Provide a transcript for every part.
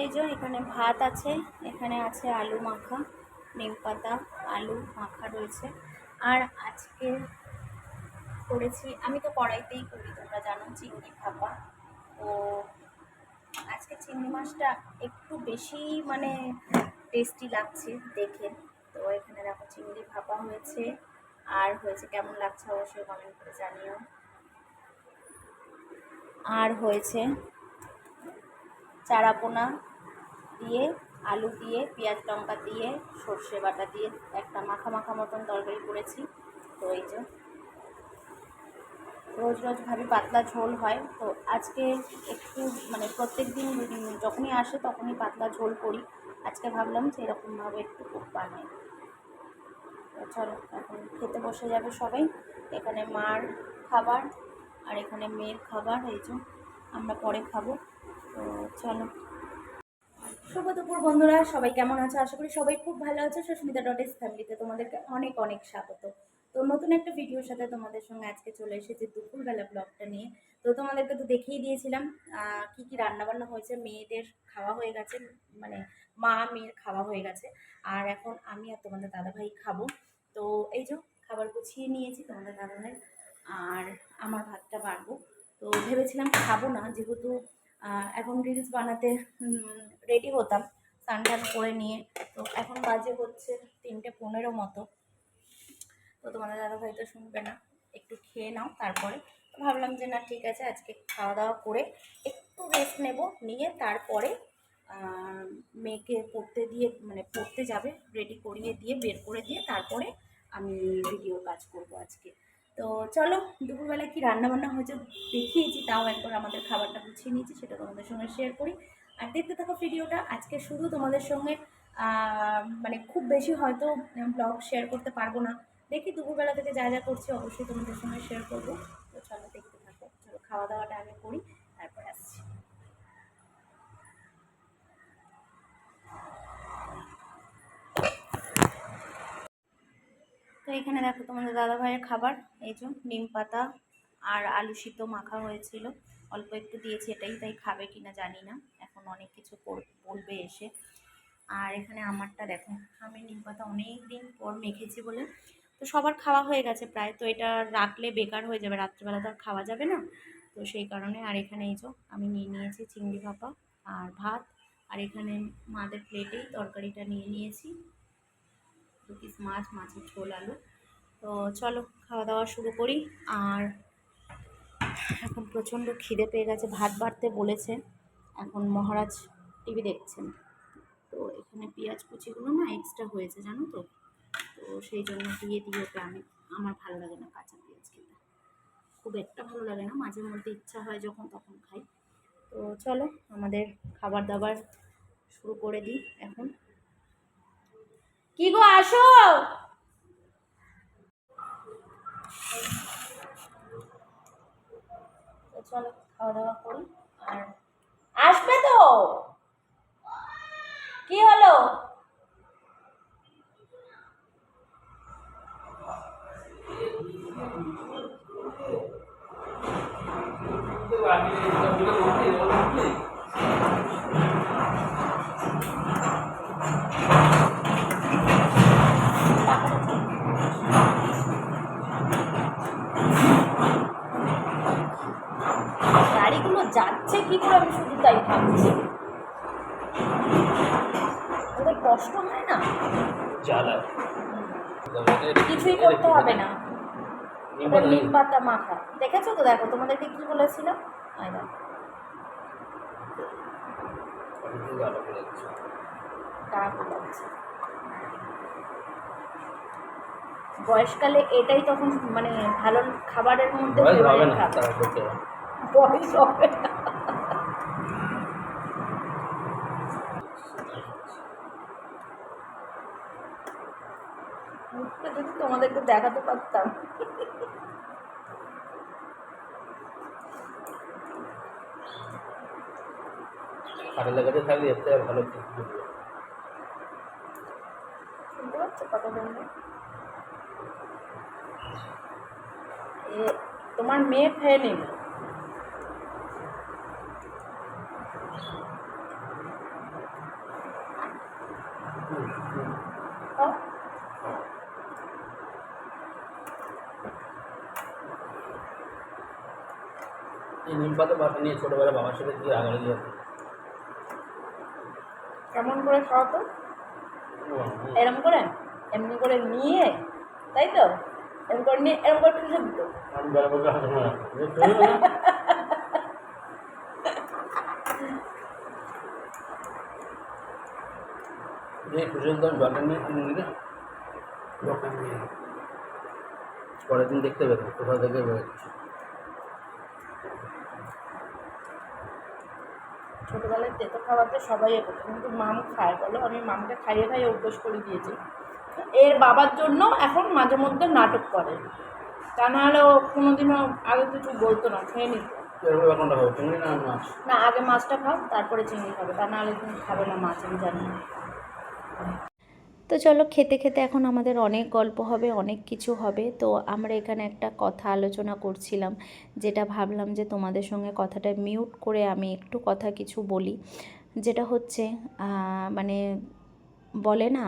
এই যে এখানে ভাত আছে, এখানে আছে আলু মাখা, নিম পাতা, আলু মাখা রয়েছে। আর আজকে করেছি, আমি তো কড়াইতেই করি, তোমরা জানো চিংড়ি ভাপা। তো আজকে চিংড়ি মাছটা একটু বেশি মানে টেস্টি লাগছে দেখে। তো এখানে দেখো চিংড়ি ভাপা হয়েছে, আর হয়েছে কেমন লাগছে অবশ্যই কমেন্ট করে জানিও। আর হয়েছে চারাপোনা দিয়ে, আলু দিয়ে, পেঁয়াজ লঙ্কা দিয়ে, সর্ষে বাটা দিয়ে একটা মাখা মাখা মতন তরকারি করেছি। তো এই যে রোজ রোজ ভাবি পাতলা ঝোল হয়। তো আজকে একটু মানে প্রত্যেক দিন যখনই আসে তখনই পাতলা ঝোল করি। আজকে ভাবলাম যে এরকমভাবে একটু বানাই চলো, এখন খেতে বসে যাবে সবাই। এখানে মার খাবার আর এখানে মেয়ের খাবার, এই যে আমরা পরে খাব। তো চলো। শুভ দুপুর বন্ধুরা, সবাই কেমন আছো? আশা করি সবাই খুব ভালো আছো। সুস্মিতা ডট এস ফ্যামিলিতে তোমাদেরকে অনেক অনেক স্বাগত। তো নতুন একটা ভিডিওর সাথে তোমাদের সঙ্গে আজকে চলে এসেছি দুপুরবেলা ব্লগটা নিয়ে। তো তোমাদেরকে তো দেখিয়ে দিয়েছিলাম কি কি রান্না বান্না হয়েছে। মেয়েদের খাওয়া হয়ে গেছে মানে মা মেয়ের খাওয়া হয়ে গেছে। আর এখন আমি আর তোমাদের দাদাভাই খাব। তো এই যে খাবার গুছিয়ে নিয়েছি তোমাদের দাদাভাই। আর আমার ভাতটা বাড়বো। তো ভেবেছিলাম খাব না, যেহেতু এখন রিলস বানাতে রেডি হতাম স্নান টান করে নিয়ে। তো এখন বাজে হচ্ছে তিনটে পনেরো মতো। তো তোমাদের দাদা ভাই তো শুনবে না, একটু খেয়ে নাও, তারপরে। ভাবলাম যে না, ঠিক আছে, আজকে খাওয়া দাওয়া করে একটু রেস্ট নেব, নিয়ে তারপরে মেয়েকে পড়তে দিয়ে মানে পড়তে যাবে রেডি করিয়ে দিয়ে, বের করে দিয়ে তারপরে আমি ভিডিও কাজ করব আজকে। তো চলো দুপুরবেলা কি রান্না বান্না হয়েছে দেখিয়েছি, তাও একবার আমাদের খাবারটা গুছিয়ে নিয়েছি, সেটা তোমাদের সঙ্গে শেয়ার করি। আর দেখতে থাকো ভিডিওটা, আজকে শুধু তোমাদের সঙ্গে মানে খুব বেশি হয়তো ব্লগ শেয়ার করতে পারব না। দেখি দুপুরবেলা থেকে যা যা করছি, অবশ্যই তোমাদের সঙ্গে শেয়ার করব। তো চলো দেখতে থাকো, চলো খাওয়া দাওয়াটা আগে করি তারপর আসছি তো এখানে দেখো তোমাদের দাদা ভাইয়ের খাবার, এই যে নিম পাতা আর আলু সিদ্ধ মাখা হয়েছিল। অল্প একটু দিয়েছি, এটাই তাই খাবে কিনা জানি না। এখন অনেক কিছু বলবে এসে। আর এখানে আমারটা দেখো, আমি নিম পাতা অনেক দিন পর মেখেছি বলে। তো সবার খাওয়া হয়ে গেছে প্রায়, তো এটা রাখলে বেকার হয়ে যাবে, রাত্রিবেলা তো আর খাওয়া যাবে না। তো সেই কারণে আর এখানে এই যে আমি নিয়ে নিয়েছি চিংড়ি ভাপা আর ভাত। আর এখানে মাদের প্লেটেই তরকারিটা নিয়ে নিয়েছি। দু পিস মাছ, মাছের ঝোল, আলু। তো চলো, খাওয়া দাওয়া শুরু করি। আর এখন প্রচণ্ড খিদে পেয়ে গেছে, ভাত বাড়তে বলেছে। এখন মহারাজ টিভি দেখছেন। তো এখানে পেঁয়াজ কুচিগুলো না এক্সট্রা হয়েছে, জানো তো? তো সেই জন্য দিয়ে দিয়ে ওকে আমি, আমার ভালো লাগে না কাঁচা পেঁয়াজ খেতে। খুব একটা ভালো লাগে না, মাঝে মধ্যে ইচ্ছা হয় যখন তখন খাই। তো চলো, আমাদের খাবার দাবার শুরু করে দিই এখন। কি গো আসো। খাওয়া দাওয়া করি। আর আসবে তো? কি হলো? কিছুই করতে হবে না। ওদের নিম পাতা মাখা। দেখেছ তো? দেখো তোমাদেরকে কি বলেছিলাম বয়সকালে এটাই তখন মানে ভালো খাবারের মধ্যে বয়স হবে না খাবার। তারা করতে হবে। বয়স হবে না মুখটা যদি তোমাদেরকে দেখাতে পারতাম। খাটের লাগাতে থাকলে এর থেকে ভালো হবে। শুনতে পাচ্ছ কথা বললে? তোমার মেয়ে খেয়ে নেবে পাতে ভাত নিয়ে ছোটোবেলা বাবার সাথে কি রাগারাগি হতো কেমন করে খাওয়া তো এরম করে? এমনি করে নিয়ে তাই তো? এরম করে নিয়ে এরম করে ঠুসে দিত। পরের দিন দেখতে পেতাম কোথা থেকে বেরোচ্ছে। ছোটোবেলায় তেতো খাওয়াতে সবাই এ করতো কিন্তু মাম খায় বলো আমি মামকে খাইয়ে খাইয়ে অভ্যেস করে দিয়েছি। এর বাবার জন্য এখন মাঝে মধ্যে নাটক করে। তা নাহলে ও কোনোদিনও আগে কিছু বলতো না খেয়ে নিত। না আগে মাছটা খাও তারপরে চিংড়ি খাবে। তা নাহলে তুমি খাবে না মাছ আমি জানি না। তো চলো খেতে খেতে এখন আমাদের অনেক গল্প হবে, অনেক কিছু হবে। তো আমরা এখানে একটা কথা আলোচনা করছিলাম, যেটা ভাবলাম যে তোমাদের সঙ্গে কথাটা মিউট করে আমি একটু কথা কিছু বলি। যেটা হচ্ছে মানে বলে না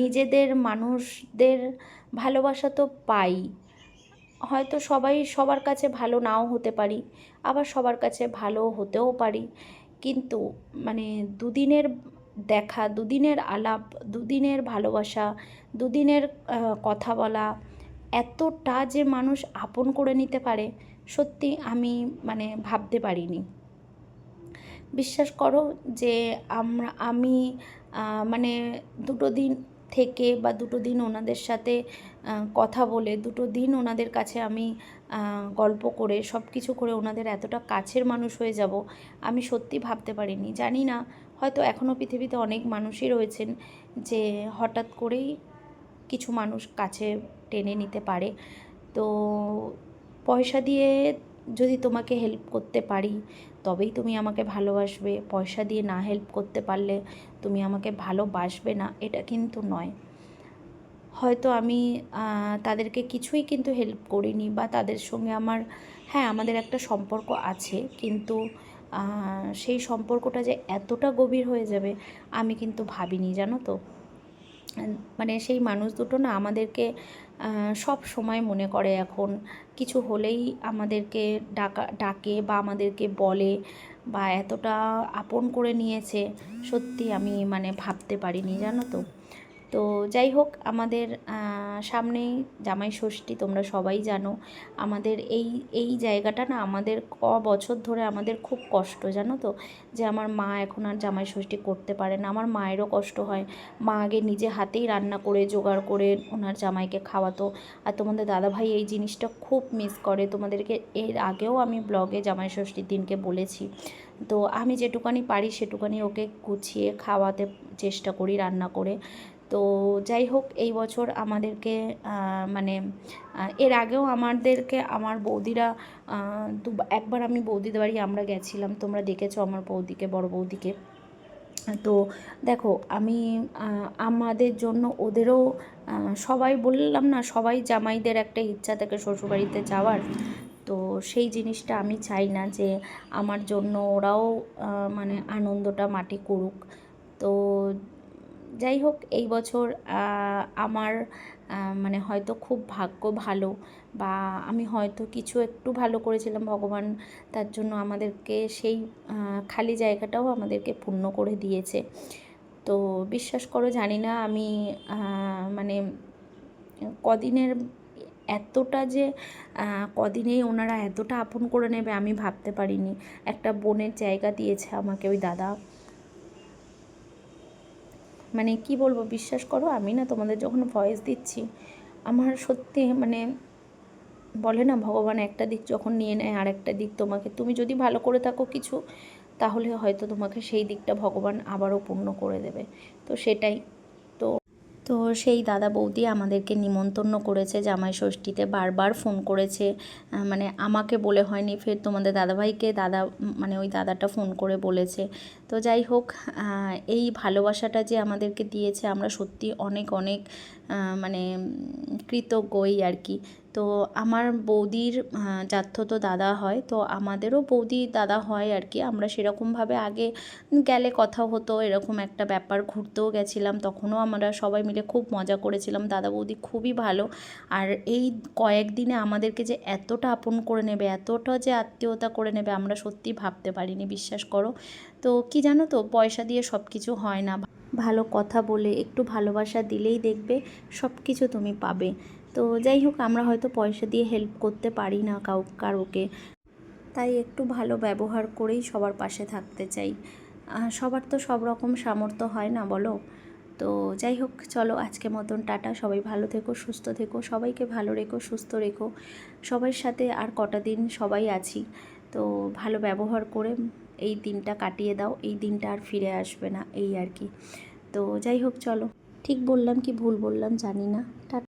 নিজেদের মানুষদের ভালোবাসা তো পাই। হয়তো সবাই সবার কাছে ভালো নাও হতে পারি, আবার সবার কাছে ভালো হতেও পারি। কিন্তু মানে দুদিনের দেখা, দুদিনের আলাপ, দুদিনের ভালোবাসা, দুদিনের কথা বলা, এতটা যে মানুষ আপন করে নিতে পারে, সত্যি আমি মানে ভাবতে পারিনি। বিশ্বাস করো যে আমরা, আমি মানে দুটো দিন থেকে বা দুটো দিন ওনাদের সাথে কথা বলে, দুটো দিন ওনাদের কাছে আমি গল্প করে সব কিছু করে ওনাদের এতটা কাছের মানুষ হয়ে যাব, আমি সত্যি ভাবতে পারিনি। জানি না হয়তো এখনও পৃথিবীতে অনেক মানুষই রয়েছেন যে হঠাৎ করেই কিছু মানুষ কাছে টেনে নিতে পারে। তো পয়সা দিয়ে যদি তোমাকে হেল্প করতে পারি, তবেই তুমি আমাকে ভালোবাসবে। পয়সা দিয়ে না হেল্প করতে পারলে তুমি আমাকে ভালোবাসবে না, এটা কিন্তু নয়। হয়তো আমি তাদেরকে কিছুই কিন্তু হেল্প করিনি বা তাদের সঙ্গে আমার হ্যাঁ আমাদের একটা সম্পর্ক আছে, কিন্তু সেই সম্পর্কটা যে এতটা গভীর হয়ে যাবে, আমি কিন্তু ভাবিনি, জানো তো। মানে সেই মানুষ দুটো না আমাদেরকে সব সময় মনে করে এখন। কিছু হলেই আমাদেরকে ডাকা, ডাকে বা আমাদেরকে বলে বা এতটা আপন করে নিয়েছে, সত্যি আমি মানে ভাবতে পারিনি, জানো তো। তো যাই হোক, আমাদের সামনেই জামাই ষষ্ঠী তোমরা সবাই জানো, আমাদের এই এই জায়গাটা না আমাদের ক বছর ধরে আমাদের খুব কষ্ট, জানো তো? যে আমার মা এখন আর জামাই ষষ্ঠী করতে পারে না। আমার মায়েরও কষ্ট হয়। মা আগে নিজে হাতেই রান্না করে, জোগাড় করে ওনার জামাইকে খাওয়াতো। আর তোমাদের দাদাভাই এই জিনিসটা খুব মিস করে। তোমাদেরকে এর আগেও আমি ব্লগে জামাই ষষ্ঠীর দিনকে বলেছি। তো আমি যেটুকানি পারি সেটুকানি ওকে গুছিয়ে খাওয়াতে চেষ্টা করি রান্না করে। তো যাই হোক, এই বছর আমাদেরকে মানে এর আগেও আমাদেরকে, আমার বৌদিরা দু, একবার আমি বৌদিদের বাড়ি আমরা গেছিলাম, তোমরা দেখেছ আমার বৌদিকে, বড় বৌদিকে। তো দেখো, আমি আমাদের জন্য ওদেরও সবাই বললাম না, সবাই জামাইদের একটা ইচ্ছা থাকে শ্বশুরবাড়িতে যাওয়ার। তো সেই জিনিসটা আমি চাই না যে আমার জন্য ওরাও মানে আনন্দটা মাটি করুক। তো যাই হোক, এই বছর আমার মানে হয়তো খুব ভাগ্য ভালো বা আমি হয়তো কিছু একটু ভালো করেছিলাম, ভগবান তার জন্য আমাদেরকে সেই খালি জায়গাটাও আমাদেরকে পূর্ণ করে দিয়েছে। তো বিশ্বাস করো, জানি না আমি মানে কদিনের এতটা যে কদিনেই ওনারা এতটা আপন করে নেবে আমি ভাবতে পারিনি। একটা বোনের জায়গা দিয়েছে আমাকে ওই দাদা। মানে কি বলব, বিশ্বাস করো, আমি না তোমাদের যখন ভয়েস দিচ্ছি, আমার সত্যি মানে বলে না, ভগবান একটা দিক যখন নিয়ে নেয় আর একটা দিক তোমাকে। তুমি যদি ভালো করে থাকো কিছু, তাহলে হয়তো তোমাকে সেই দিকটা ভগবান আবারও পূর্ণ করে দেবে। তো সেটাই। তো সেই দাদা বৌদি আমাদেরকে নিমন্তন্ন করেছে, জামাই ষষ্ঠীতে বারবার ফোন করেছে। মানে আমাকে বলে হয়নি, ফের তোমাদের দাদাভাইকে দাদা মানে ওই দাদাটা ফোন করে বলেছে। তো যাই হোক এই ভালোবাসাটা যে আমাদেরকে দিয়েছে, আমরা সত্যি অনেক অনেক মানে কৃতজ্ঞই আর কি। তো আমার বৌদির তো দাদা হয়, তো আমাদেরও বৌদি দাদা হয় আর কি। আমরা সেরকমভাবে আগে গেলে কথা হতো, এরকম একটা ব্যাপার ঘুরতেও গেছিলাম, তখনও আমরা সবাই মিলে খুব মজা করেছিলাম। দাদা বৌদি খুবই ভালো। আর এই কয়েকদিনে আমাদেরকে যে এতটা আপন করে নেবে, এতটা যে আত্মীয়তা করে নেবে, আমরা সত্যি ভাবতে পারিনি, বিশ্বাস করো। তো কি জানো তো, পয়সা দিয়ে সব কিছু হয় না। ভালো কথা বলে, একটু ভালোবাসা দিলেই দেখবে সব কিছু তুমি পাবে। তো যাই হোক, আমরা হয়তো পয়সা দিয়ে হেল্প করতে পারি না কাউ, কারোকে। তাই একটু ভালো ব্যবহার করেই সবার পাশে থাকতে চাই। সবার তো সব রকম সামর্থ্য হয় না বলো? তো যাই হোক, চলো আজকে মতন, টাটা। সবাই ভালো থেকো, সুস্থ থেকো, সবাইকে ভালো রেখো, সুস্থ রেখো। সবার সাথে আর কটা দিন সবাই আছি। তো ভালো ব্যবহার করে এই দিনটা কাটিয়ে দাও, এই দিনটা আর ফিরে আসবে না, এই আর কি। তো যাই হোক, চলো। ঠিক বললাম কি ভুল বললাম জানি না।